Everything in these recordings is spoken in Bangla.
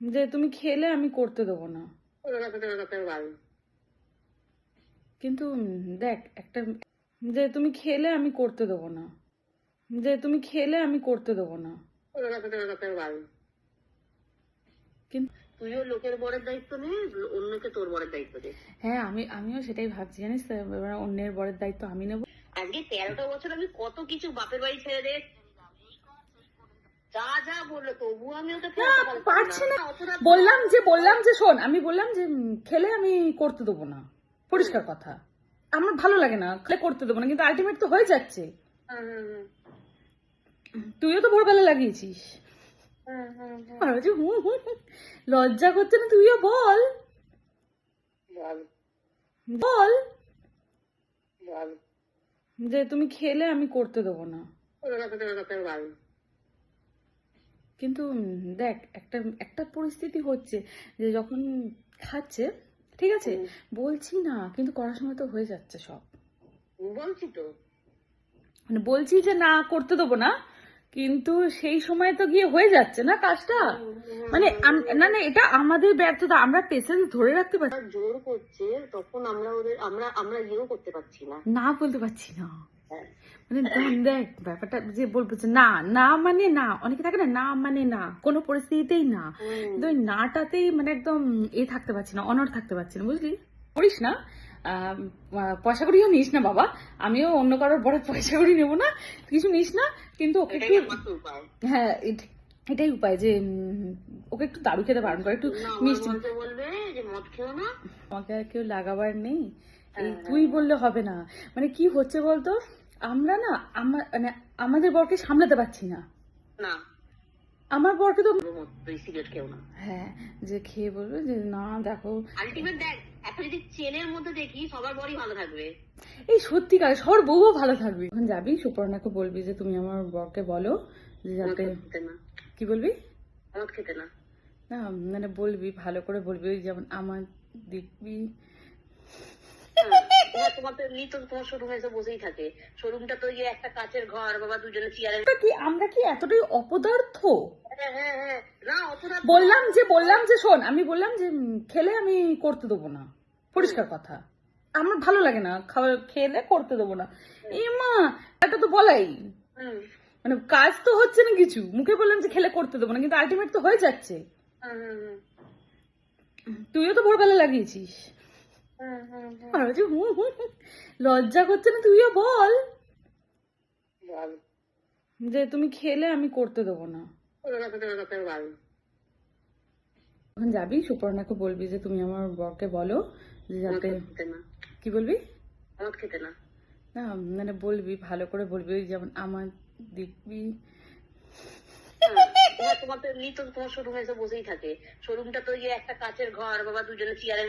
যে তুমি খেলে আমি করতে দেবো না। কিন্তু দেখ একটা যে তুমি খেলে আমি করতে দেবো না। যে তুমি খেলে আমি করতে দেবো না। কিন্তু তুইও লোকের বরের দায়িত্ব নে অন্যকে তোর বরের দায়িত্ব দে। হ্যাঁ আমি আমিও সেটাই ভাবছি জানিস অন্যের বরের দায়িত্ব আমি নেব। আজকে তেরোটা বছর আমি কত কিছু বাপের বাড়ি ছেড়ে দিয়ে যা যা বলল তবুও আমি ওকে না, পারছি না। বললাম যে বললাম যে শোন আমি বললাম যে খেলে আমি করতে দেবো না। পরিষ্কার কথা। আমার ভালো লাগে না খেলে করতে দেবো না কিন্তু আলটিমেট তো হয়ে যাচ্ছে। তুইও তো ভোরবেলা লাগিয়েছিস। লজ্জা করছে না তুইও বল। বল। যে তুমি খেলে আমি করতে দেবো না ওরা কথা তোর কথা ভালো কিন্তু দেখ একটা একটা পরিস্থিতি হচ্ছে যে যখন খাচ্ছে ঠিক আছে? বলছি না কিন্তু করার সময় তো হয়ে যাচ্ছে সব। বলছি তো। মানে বলছি যে না করতে দেবো না কিন্তু সেই সময় তো গিয়ে হয়ে যাচ্ছে না কাজটা? মানে না না এটা আমাদের ব্যর্থতা আমরা পেশেন্স ধরে রাখতে পারছি জোর করছে তখন আমরা ওদের আমরা আমরা ইয়েও করতে পারছি না। না বলতে পারছি না। মানে দেখ, দেখ ব্যাপারটা যে বলব যে না না মানে না অনেকে থাকে না না মানে না কোনো পরিস্থিতিতেই না। কিন্তু ওই নাটাতেই মানে একদম এ থাকতে পারছি না অনর থাকতে পারছি না বুঝলি? করিস না। পয়সা করিও নিস না বাবা। আমিও অন্য কারোর বড় পয়সা করি নেব না কিছু নিস না কিন্তু ওকে একটু হ্যাঁ এট- এটাই উপায় যে ওকে একটু দারু খেতে বারণ করে একটু মিষ্টি বলবে যে মদ খেও না। আমাকে আর কেউ লাগাবার নেই। এই হ্যাঁ, তুই বললে হবে না। মানে কি হচ্ছে বলতো? আমরা না আমার মানে আমাদের বরকে সামলাতে পারছি না। না। আমার বরকে তো সিগারেট খেও না। হ্যাঁ যে খেয়ে বলবে যে না দেখো। আলটিমেট দেখ একটা যদি চেনের মধ্যে দেখি সবার বরই ভালো থাকবে। এই সত্যিকার সর বউও ভালো থাকবি। এখন যাবি সুপর্ণাকে বলবি যে তুমি আমার বরকে বলো যে যাতে কি বলবি? মদ খেতে না। না মানে বলবি ভালো করে বলবি। ওই যেমন আমার দেখবি হ্যাঁ, তোমার তোমার তো এমনি তো তোমার শোরুমে এসে বসেই থাকে। শোরুমটা তো ইয়ে একটা কাচের ঘর বাবা দুজনে চেয়ারে কি আমরা কি এতটাই অপদার্থ? হ্যাঁ হ্যাঁ হ্যাঁ। বললাম যে বললাম যে শোন আমি বললাম যে খেলে আমি করতে দেবো না। পরিষ্কার কথা। আমার ভালো লাগে না খাবার খেলে করতে দেবো না। এ মা এটা তো বলাই। মানে কাজ তো হচ্ছে না কিছু। মুখে বললাম যে খেলে করতে দেবো না কিন্তু আলটিমেট তো হয়ে যাচ্ছে। তুইও তো ভোরবেলা লাগিয়েছিস। আর হুম, হুম, হুম। লজ্জা করছে না তুইও বল। যে তুমি খেলে আমি করতে দেবো না। এখন যাবি? সুপর্ণাকে বলবি যে তুমি আমার বরকে বলো যে যাতে কি বলবি? না। না মানে বলবি ভালো করে বলবি ওই যেমন আমার দেখবি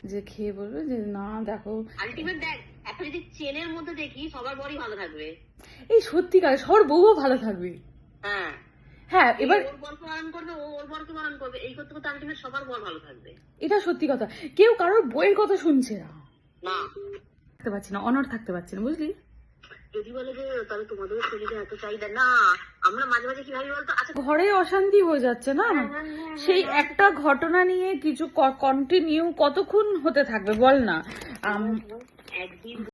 যে খেয়ে বলবে যে না দেখো। আলটিমেট দেখ একটা যদি চেনের মধ্যে দেখি সবার বরই ভালো থাকবে। এই সত্যিকার সর বউও ভালো থাকবে। হ্যাঁ। হ্যাঁ এবার সবার এটা সত্যি কথা। কেউ কারোর বইয়ের কথা শুনছে না। না। থাকতে পারছি না অনর থাকতে পারছি না বুঝলি? যদি বলে যে তাহলে তোমাদের শরীরে এত চাহিদা না আমরা মাঝে মাঝে কি ভাবি বলতো আচ্ছা ঘরে অশান্তি হয়ে যাচ্ছে না? সেই একটা ঘটনা নিয়ে কিছু কন্টিনিউ কতক্ষণ হতে থাকবে বল না? একদিন